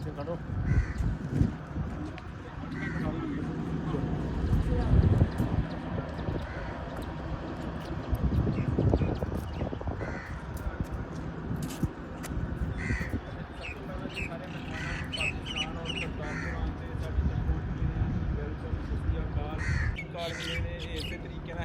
पीछे करो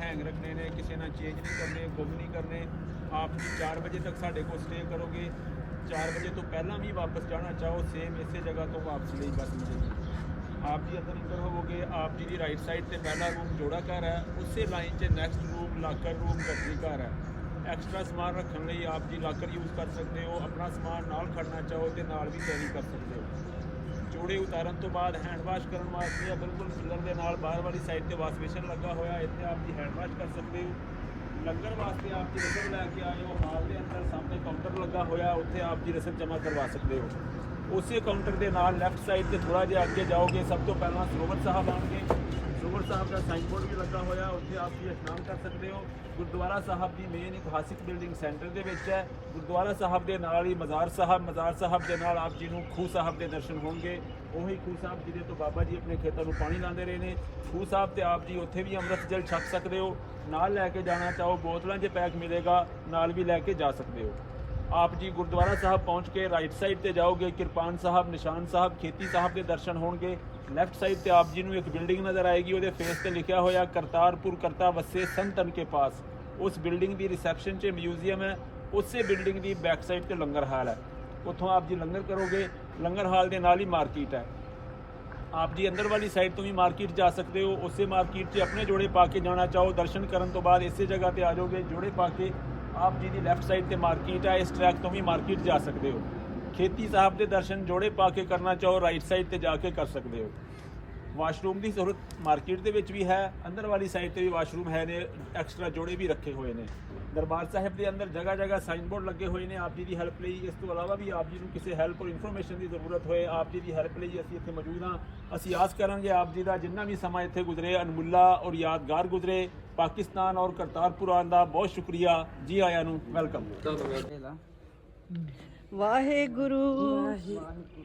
हैंग रखने किसी ने चेंज नहीं करने गुम नहीं करने। आप चार बजे तक साढ़े को स्टे करोगे 4 ਵਜੇ ਤੋਂ ਪਹਿਲਾਂ ਵੀ ਵਾਪਸ ਜਾਣਾ ਚਾਹੋ ਸੇਮ ਇਸੇ ਜਗ੍ਹਾ ਤੋਂ ਵਾਪਸ ਲਈ ਬੱਸ ਮਿਲੇਗੀ ਆਪ ਜੀ ਅੰਦਰ ਇੰਟਰ ਹੋਵੋਗੇ, ਆਪ ਜੀ ਦੀ ਰਾਈਟ ਸਾਈਡ ਤੇ ਪਹਿਲਾ ਰੂਮ ਜੋੜਾ ਘਰ ਹੈ, ਉਸੇ ਲਾਈਨ 'ਚ ਨੈਕਸਟ ਰੂਮ ਲਾਕਰ ਰੂਮ ਗੱਡੀ ਘਰ ਹੈ। ਐਕਸਟਰਾ ਸਮਾਨ ਰੱਖਣ ਲਈ ਆਪ ਜੀ ਲਾਕਰ ਯੂਜ਼ ਕਰ ਸਕਦੇ ਹੋ, ਆਪਣਾ ਸਮਾਨ ਨਾਲ ਖੜਨਾ ਚਾਹੋ ਤੇ ਨਾਲ ਵੀ ਕੈਰੀ ਕਰ ਸਕਦੇ ਹੋ। ਜੋੜੇ ਉਤਾਰਨ ਤੋਂ ਬਾਅਦ ਹੈਂਡ ਵਾਸ਼ ਕਰਨ ਵਾਸਤੇ ਆ ਬਿਲਕੁਲ ਪਿਲਰ ਦੇ ਨਾਲ ਬਾਹਰ ਵਾਲੀ ਸਾਈਡ ਤੇ ਵਾਸ਼ ਬੇਸ਼ਨ ਲੱਗਾ ਹੋਇਆ, ਇੱਥੇ ਆਪ ਜੀ ਹੈਂਡ ਵਾਸ਼ ਕਰ ਸਕਦੇ ਹੋ। ਲੰਗਰ ਵਾਸਤੇ ਆਪ ਜੀ ਰਸਮ ਲੈ ਕੇ ਆਏ ਹੋ, ਹਾਲ ਦੇ ਅੰਦਰ ਸਾਹਮਣੇ ਕਾਊਂਟਰ ਲੱਗਾ ਹੋਇਆ, ਉੱਥੇ ਆਪ ਜੀ ਰਸਮ ਜਮ੍ਹਾਂ ਕਰਵਾ ਸਕਦੇ ਹੋ। ਉਸੇ ਕਾਊਂਟਰ ਦੇ ਨਾਲ ਲੈਫਟ ਸਾਈਡ ਤੇ ਥੋੜਾ ਜਿਹਾ ਅੱਗੇ ਜਾਓਗੇ, ਸਭ ਤੋਂ ਪਹਿਲਾਂ ਸਰੋਵਰ ਸਾਹਿਬ ਆਉਣਗੇ। ਸਰੋਵਰ ਸਾਹਿਬ ਦਾ ਸਾਈਨ ਬੋਰਡ ਵੀ ਲੱਗਾ ਹੋਇਆ, ਉੱਥੇ ਆਪ ਜੀ ਇਸ਼ਨਾਨ ਕਰ ਸਕਦੇ ਹੋ। ਗੁਰਦੁਆਰਾ ਸਾਹਿਬ ਦੀ ਮੇਨ ਇਤਿਹਾਸਿਕ ਬਿਲਡਿੰਗ ਸੈਂਟਰ ਦੇ ਵਿੱਚ ਹੈ। ਗੁਰਦੁਆਰਾ ਸਾਹਿਬ ਦੇ ਨਾਲ ਹੀ ਮਜ਼ਾਰ ਸਾਹਿਬ ਮਜ਼ਾਰ ਸਾਹਿਬ ਦੇ ਨਾਲ ਆਪ ਜੀ ਨੂੰ ਖੂਹ ਸਾਹਿਬ ਦੇ ਦਰਸ਼ਨ ਹੋਣਗੇ। ਉਹੀ ਖੂਹ ਸਾਹਿਬ ਜਿਹਦੇ ਤੋਂ ਬਾਬਾ ਜੀ ਆਪਣੇ ਖੇਤਾਂ ਨੂੰ ਪਾਣੀ ਲਾਉਂਦੇ ਰਹੇ ਨੇ। ਖੂਹ ਸਾਹਿਬ ਤੇ ਆਪ ਜੀ ਉੱਥੇ ਵੀ ਅੰਮ੍ਰਿਤ ਜਲ ਛਕ ਸਕਦੇ ਹੋ। ਨਾਲ ਲੈ ਕੇ ਜਾਣਾ ਚਾਹੋ, ਬੋਤਲਾਂ 'ਚ ਪੈਕ ਮਿਲੇਗਾ, ਨਾਲ ਵੀ ਲੈ ਕੇ ਜਾ ਸਕਦੇ ਹੋ। ਆਪ ਜੀ ਗੁਰਦੁਆਰਾ ਸਾਹਿਬ ਪਹੁੰਚ ਕੇ ਰਾਈਟ ਸਾਈਡ ਤੇ ਜਾਓਗੇ, ਕਿਰਪਾਨ ਸਾਹਿਬ, ਨਿਸ਼ਾਨ ਸਾਹਿਬ, ਖੇਤੀ ਸਾਹਿਬ ਦੇ ਦਰਸ਼ਨ ਹੋਣਗੇ। ਲੈਫਟ ਸਾਈਡ ਤੇ ਆਪ ਜੀ ਨੂੰ ਇੱਕ ਬਿਲਡਿੰਗ ਨਜ਼ਰ ਆਏਗੀ, ਉਹਦੇ ਫੇਸ ਤੇ ਲਿਖਿਆ ਹੋਇਆ, ਕਰਤਾਰਪੁਰ ਕਰਤਾ ਵਸੇ ਸੰਤਨ ਕੇ ਪਾਸ। ਉਸ ਬਿਲਡਿੰਗ ਦੀ ਰਿਸੈਪਸ਼ਨ 'ਚ ਮਿਊਜ਼ੀਅਮ ਹੈ, ਉਸੇ ਬਿਲਡਿੰਗ ਦੀ ਬੈਕ ਸਾਈਡ ਤੇ ਲੰਗਰ ਹਾਲ ਹੈ। ਉੱਥੋਂ ਆਪ ਜੀ ਲੰਗਰ ਕਰੋਗੇ, ਲੰਗਰ ਹਾਲ ਦੇ ਨਾਲ ਹੀ ਮਾਰਕੀਟ ਹੈ। ਆਪ ਜੀ ਅੰਦਰ ਵਾਲੀ ਸਾਈਡ ਤੋਂ ਵੀ ਮਾਰਕੀਟ ਜਾ ਸਕਦੇ ਹੋ, ਉਸੇ ਮਾਰਕੀਟ 'ਚ ਆਪਣੇ ਜੋੜੇ ਪਾ ਕੇ ਜਾਣਾ ਚਾਹੋ। ਦਰਸ਼ਨ ਕਰਨ ਤੋਂ ਬਾਅਦ ਇਸੇ ਜਗ੍ਹਾ ਤੇ ਆ ਜਾਓਗੇ, ਜੋੜੇ ਪਾ ਕੇ ਆਪ ਜੀ ਦੀ ਲੈਫਟ ਸਾਈਡ ਤੇ ਮਾਰਕੀਟ ਹੈ, ਇਸ ਟਰੈਕ ਤੋਂ ਵੀ ਮਾਰਕੀਟ ਜਾ ਸਕਦੇ ਹੋ। ਖੇਤੀ ਸਾਹਿਬ ਦੇ ਦਰਸ਼ਨ ਜੋੜੇ ਪਾ ਕੇ ਕਰਨਾ ਚਾਹੋ ਰਾਈਟ ਸਾਈਡ ਤੇ ਜਾ ਕੇ ਕਰ ਸਕਦੇ ਹੋ। ਵਾਸ਼ਰੂਮ ਦੀ ਸਹੂਲਤ ਮਾਰਕੀਟ ਦੇ ਵਿੱਚ ਵੀ ਹੈ, ਅੰਦਰ ਵਾਲੀ ਸਾਈਡ ਤੇ ਵੀ ਵਾਸ਼ਰੂਮ ਹੈ ਨੇ ਐਕਸਟਰਾ ਜੋੜੇ ਵੀ ਰੱਖੇ ਹੋਏ ਨੇ। ਦਰਬਾਰ ਸਾਹਿਬ ਦੇ ਅੰਦਰ ਜਗ੍ਹਾ ਜਗ੍ਹਾ ਸਾਈਨ ਬੋਰਡ ਲੱਗੇ ਹੋਏ ਨੇ। ਆਪ ਜੀ ਦੀ ਹੈਲਪ ਲਈ ਇਸ ਤੋਂ ਇਲਾਵਾ ਵੀ ਆਪ ਜੀ ਨੂੰ ਕਿਸੇ ਹੈਲਪ ਔਰ ਇਨਫੋਰਮੇਸ਼ਨ ਦੀ ਜ਼ਰੂਰਤ ਹੋਏ ਆਪ ਜੀ ਦੀ ਹੈਲਪ ਲਈ ਅਸੀਂ ਇੱਥੇ ਮੌਜੂਦ ਹਾਂ। ਅਸੀਂ ਆਸ ਕਰਾਂਗੇ ਆਪ ਜੀ ਦਾ ਜਿੰਨਾ ਵੀ ਸਮਾਂ ਇੱਥੇ ਗੁਜ਼ਰੇ ਅਨਮੁੱਲਾ ਔਰ ਯਾਦਗਾਰ ਗੁਜ਼ਰੇ ਪਾਕਿਸਤਾਨ ਔਰ ਕਰਤਾਰਪੁਰ ਆਉਣ ਦਾ ਬਹੁਤ ਸ਼ੁਕਰੀਆ। ਜੀ ਆਇਆਂ ਨੂੰ ਵੈਲਕਮ ਵਾਹਿਗੁਰੂ। ਵਾਹਿਗੁਰੂ।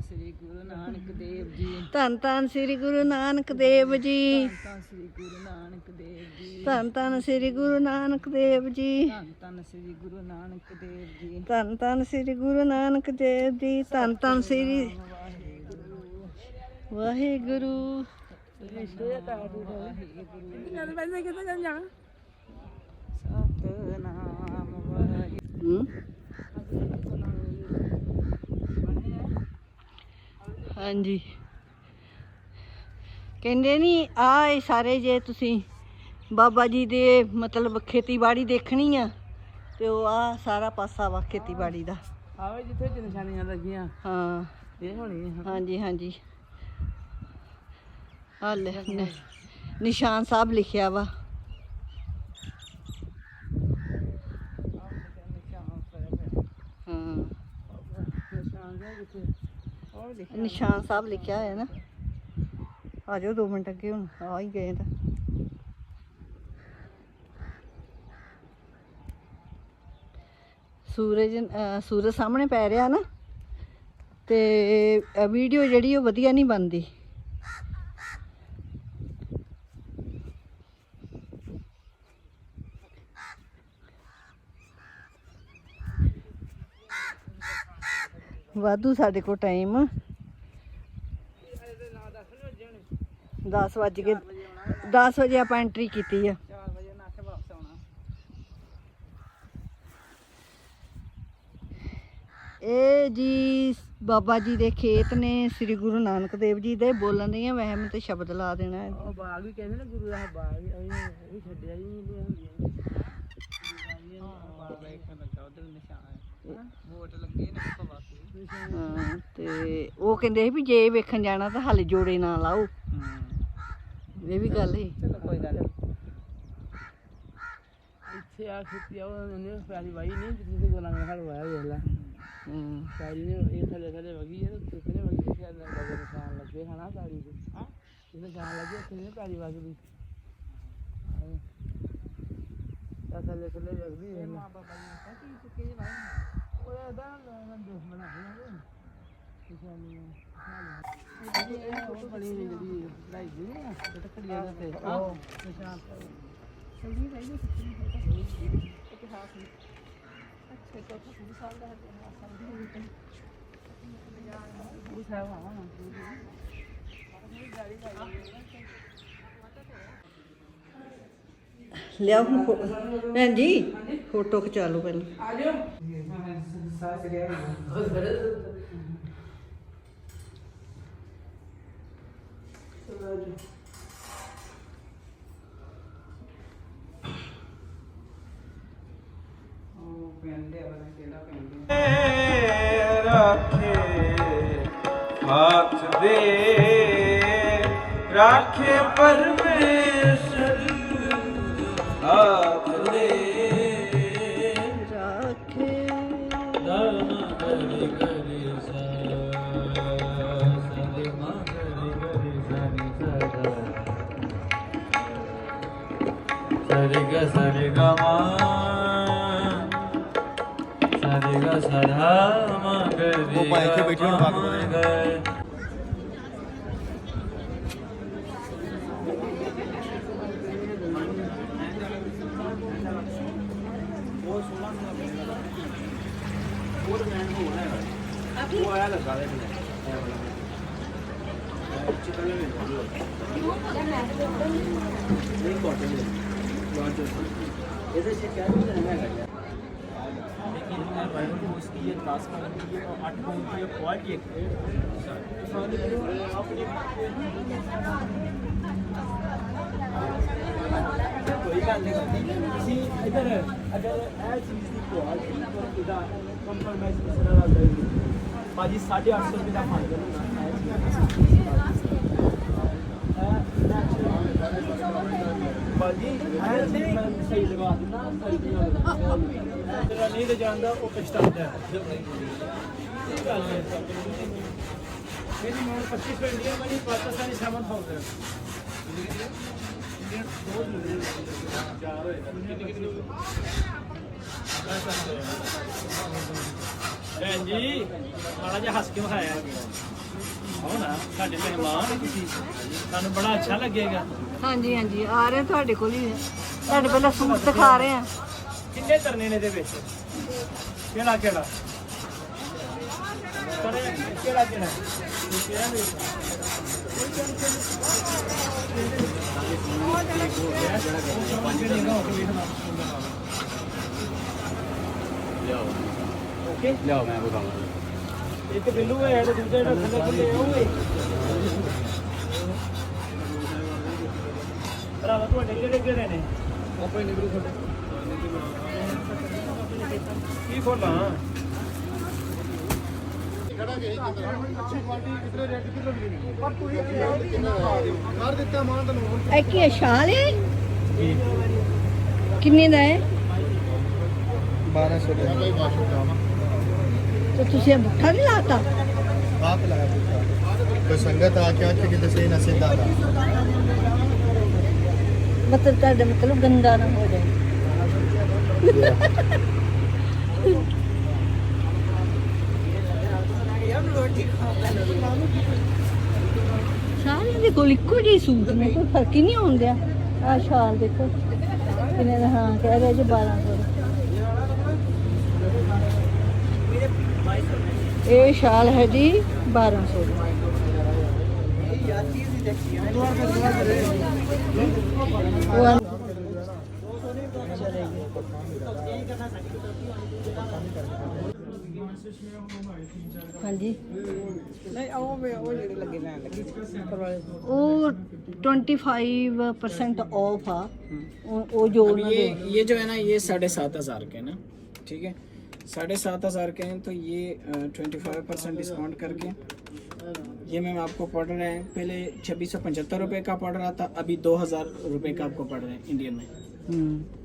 ਸ੍ਰੀ ਗੁਰੂ ਨਾਨਕ ਦੇਵ ਜੀ। ਧੰਨ ਧੰਨ ਸ੍ਰੀ ਗੁਰੂ ਨਾਨਕ ਦੇਵ ਜੀ। ਧੰਨ ਸ੍ਰੀ ਗੁਰੂ ਨਾਨਕ ਦੇਵ ਜੀ। ਧੰਨ ਧੰਨ ਸ੍ਰੀ ਗੁਰੂ ਨਾਨਕ ਦੇਵ ਜੀ। ਧੰਨ ਧੰਨ ਸ੍ਰੀ ਗੁਰੂ ਨਾਨਕ ਦੇਵ ਜੀ। ਧੰਨ ਧੰਨ ਸ੍ਰੀ ਗੁਰੂ ਨਾਨਕ ਦੇਵ ਜੀ। ਧੰਨ ਧੰਨ ਸ੍ਰੀ ਵਾਹਿਗੁਰੂ। ਸਤਨਾਮ ਵਾਹਿਗੁਰੂ। ਹਾਂਜੀ। ਕਹਿੰਦੇ ਨਹੀਂ ਆ ਸਾਰੇ ਜੇ ਤੁਸੀਂ ਬਾਬਾ ਜੀ ਦੇ ਮਤਲਬ ਖੇਤੀਬਾੜੀ ਦੇਖਣੀ ਆ ਤੇ ਉਹ ਆ ਸਾਰਾ ਪਾਸਾ ਵਾ ਖੇਤੀਬਾੜੀ ਦਾ। ਆਵੇ ਜਿੱਥੇ ਨਿਸ਼ਾਨੀਆਂ ਲੱਗੀਆਂ। ਹਾਂ। ਇਹ ਹੋਣੀ ਹਾਂਜੀ ਹਾਂਜੀ। ਆ ਲੈ ਨ- ਨਿਸ਼ਾਨ ਸਾਹਿਬ ਲਿਖਿਆ ਵਾ ਹਾਂ ਨਿਸ਼ਾਨ ਜਿਹਾ ਜਿੱਥੇ ਉਹ ਲਿਖ ਨਿਸ਼ਾਨ ਸਾਹਿਬ ਲਿਖਿਆ ਹੋਇਆ ਨਾ। ਆ ਜਾਓ 2 ਮਿੰਟ ਅੱਗੇ ਹੁਣ, ਆ ਹੀ ਗਏ ਤਾਂ। ਸੂਰਜ ਸੂਰਜ ਸਾਹਮਣੇ ਪੈ ਰਿਹਾ ਨਾ, ਤੇ ਵੀਡੀਓ ਜਿਹੜੀ ਉਹ ਵਧੀਆ ਨਹੀਂ ਬਣਦੀ। ਵਾਧੂ ਸਾਡੇ ਕੋਲ ਟਾਈਮ 10 ਵਜ ਕੇ 10 ਵਜੇ ਆਪਾਂ ਐਂਟਰੀ ਕੀਤੀ ਆ। 4 ਵਜੇ ਨਾ ਕੇ ਵਾਪਸ ਆਉਣਾ। ਇਹ ਜੀ ਬਾਬਾ ਜੀ ਦੇ ਖੇਤ ਨੇ ਸ੍ਰੀ ਗੁਰੂ ਨਾਨਕ ਦੇਵ ਜੀ ਦੇ ਬੋਲਣ ਦੀਆਂ ਵਹਿਮ ਤੇ ਸ਼ਬਦ ਲਾ ਦੇਣਾ ਹੈ। ਉਹ ਬਾਗ ਵੀ ਕਹਿੰਦੇ ਨੇ ਗੁਰੂ ਦਾ ਬਾਗ ਵੀ ਛੱਡਿਆ ਹੀ ਨਹੀਂ ਤੇ ਉਹ ਕਹਿੰਦੇ ਸੀ ਵੀ ਜੇ ਵੇਖਣ ਜਾਣਾ ਤਾਂ ਹਾਲੇ ਜੋੜੇ ਨਾ ਲਾਓ। ਇਹ ਵੀ ਗੱਲ ਹੈ ਚਲੋ ਕੋਈ ਗੱਲ ਨਹੀਂ ਇੱਥੇ ਆ ਖੇਤੀ ਆ ਉਹਨੇ ਪੈਰੀ ਵਾਈ ਨਹੀਂ ਜਿੱਥੇ ਗੋਲਾਂ ਨਾਲ ਹਲਵਾਇਆ ਵੇਖ ਲੈ। ਹੂੰ। ਸਾਰੀ ਨੇ ਇਹ ਥੱਲੇ ਥੱਲੇ ਵਗੀ ਹੈ ਤੇ ਥੱਲੇ ਵਗੀ ਸ਼ਾਇਦ ਨਾ ਲੱਗੇ ਨਿਸ਼ਾਨ ਲੱਗੇ ਹਨਾ ਸਾਰੀ ਦੇ ਹਾਂ? ਇਹ ਨਿਸ਼ਾਨ ਲੱਗੇ ਉੱਥੇ ਨੇ ਪੈਰੀ ਵਗਦੀ ਤਾਂ ਥੱਲੇ ਥੱਲੇ ਵਗਦੀ ਹੈ ਮਾਂ ਬਾਬਾ ਜੀ ਕਹਿੰਦੇ ਕਿ ਕਿਹਦੇ ਵਾਈ ਉਹ ਇਹਦਾ ਲੰਦੋਸ ਬਣਾ ਰਿਹਾ ਲਿਆਓ ਹੁਣ ਫੋ- ਭੈਣ ਜੀ ਫੋਟੋ ਖਿਚਾ ਲਓ ਪਹਿਲਾਂ। ਉਹ ਕਿਹੜਾ ਪਿੰਡ ਹੈ। ਰਾਖੇ ਹੱਥ ਦੇ ਰਾਖੇ ਪਰਮੇਸ਼ਰ। बैठिए बात करो वो आया लगा नहीं कॉटन है लॉन्च ऐसे क्या ये वर्बल पोस्ट की है टास्क की है और आठ पॉइंट की है क्वाल की है कोई गल नहीं इधर अगर यह चीज़ की क्वालिटी कंप्रोमाइज किसना भाजी साढ़े अट्ठ सौ रुपये का फंड भाजी सही लगा दिना सर्दियों ਜਿਹੜਾ ਨਹੀਂ ਤੇ ਜਾਂਦਾ ਉਹ ਪਛਤਾਉਂਦਾ ਹੈ। ਕੀ ਗੱਲ ਹੈ? ਮੇਰੀ ਮੋੜ 25 ਇੰਡੀਆ ਮਨੀ ਪਾਕਿਸਤਾਨੀ 7000 ਭੈਣ ਜੀ, ਮਾੜਾ ਜਿਹਾ ਹੱਸ ਕੇ ਵਿਖਾਇਆ। ਆਓ ਸਾਡੇ ਮਹਿਮਾਨ। ਤੁਸੀਂ ਸਾਨੂੰ ਬੜਾ ਅੱਛਾ ਲੱਗੇਗਾ। ਹਾਂਜੀ ਹਾਂਜੀ, ਆ ਰਹੇ ਤੁਹਾਡੇ ਕੋਲ ਹੀ। ਤੁਹਾਡੇ ਪਹਿਲਾਂ ਸੂਟ ਦਿਖਾ ਰਹੇ ਆ। ਕਿੰਨੇ ਤਰਨੇ ਨੇ ਦੇ ਵਿੱਚ? ਕਿਹੜਾ ਕਿਹੜਾ? ਕਿਹੜਾ ਕਿਹੜਾ? ਕਿਹੜਾ ਓਕੇ। ਲਿਆਓ ਮੈਂ ਬਤਾਉਂਗਾ ਇੱਕ ਬਿੱਲੂ ਹੈ ਤੇ ਦੂਜਾ ਜਿਹੜਾ ਥੱਲੇ ਥੱਲੇ ਹੈ ਭਰਾਵਾ ਤੁਹਾਡੇ ਕਿਹੜੇ ਕਿਹੜੇ ਨੇ? ਆਪਣੇ ਨਿਗਰੂ ਤੁਹਾਡੇ ਕੀ ਖੋਲਾਂ ਕਰ ਦਿੱਤਾ ਮਾਨ ਤੈਨੂੰ ਇਹ ਕੀ ਹੈ, ਸ਼ਾਲ ਹੈ? ਕਿੰਨੇ ਦਾ ਹੈ? 1200 ਦੇ ਭਾਈ 1200 ਤੇ ਤੁਸੀਂ ਇਹ ਬੁੱਠਾ ਨਹੀਂ ਲਾਤਾ? ਆਪ ਲਾਇਆ ਪੁੱਛਾ ਕੋਈ ਸੰਗਤ ਆ ਕੇ ਆਖੇ ਕਿ ਦਸੇ ਨਾ ਸਿੱਧਾ ਦਾ ਮਤਲਬ ਤੁਹਾਡਾ ਮਤਲਬ ਗੰਦਾ ਨਾ ਹੋ ਜਾਏ ਸਾਰਿਆਂ ਦੇ ਕੋਲ ਇੱਕੋ ਜਿਹੇ ਸੂਟ ਨੇ ਕੋਈ ਫ਼ਰਕ ਹੀ ਨਹੀਂ ਆਉਂਦਿਆ ਆ ਸ਼ਾਲ ਦੇਖੋ ਕਿੰਨੇ ਦਾ ਹਾਂ ਕਹਿ ਰਿਹਾ ਜੀ 1200 ਦਾ। ਇਹ ਸ਼ਾਲ ਹੈ ਜੀ 1200 ਦਾ। ਉਹ ਆ- ਹਾਂਜੀ ਨਹੀਂ ਉਹ ਵੇ ਉਹ ਜਿਹੜੇ ਲੱਗੇ ਲੈਣ ਲੱਗੀ ਉੱਪਰ ਵਾਲੇ ਉਹ 25% ਆਫ ਆ ਉਹ ਉਹ ਜੋ अब ਉਹਨਾਂ ये ਦੇ ये जो है ना ये साढ़े सात हजार के ना ठीक है साढ़े सात हजार के हैं तो ये ट्वेंटी फाइव परसेंट डिस्काउंट करके ये मैम आपको पड़ रहे हैं पहले छब्बीस सौ पचहत्तर रुपये का पड़ रहा था अभी दो हजार रुपये का आपको पड़ रहे हैं इंडियन में ਹੂੰ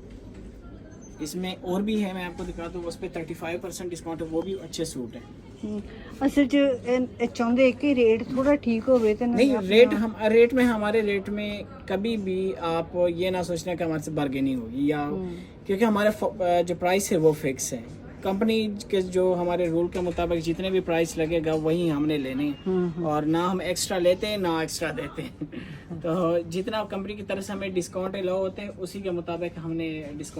इसमें और भी है मैं आपको दिखा दूँ उस पर थर्टी फाइव परसेंट डिस्काउंट है वो भी अच्छे सूट है। असल चाहते कि रेट थोड़ा ठीक हो गए नहीं रेट हम रेट में हमारे रेट में कभी भी आप ये ना सोचने कि हमारे से बार्गेनिंग होगी या क्योंकि हमारे जो प्राइस है वो फिक्स है। कंपनी के जो हमारे रूल के मुताबिक जितने भी प्राइस लगेगा वही हमने लेने और ना हम एक्स्ट्रा लेते हैं ना एक्स्ट्रा देते हैं। तो जितना कंपनी की तरफ़ से हमें डिस्काउंट अलाउ होते हैं उसी के मुताबिक हमने डिस्काउंट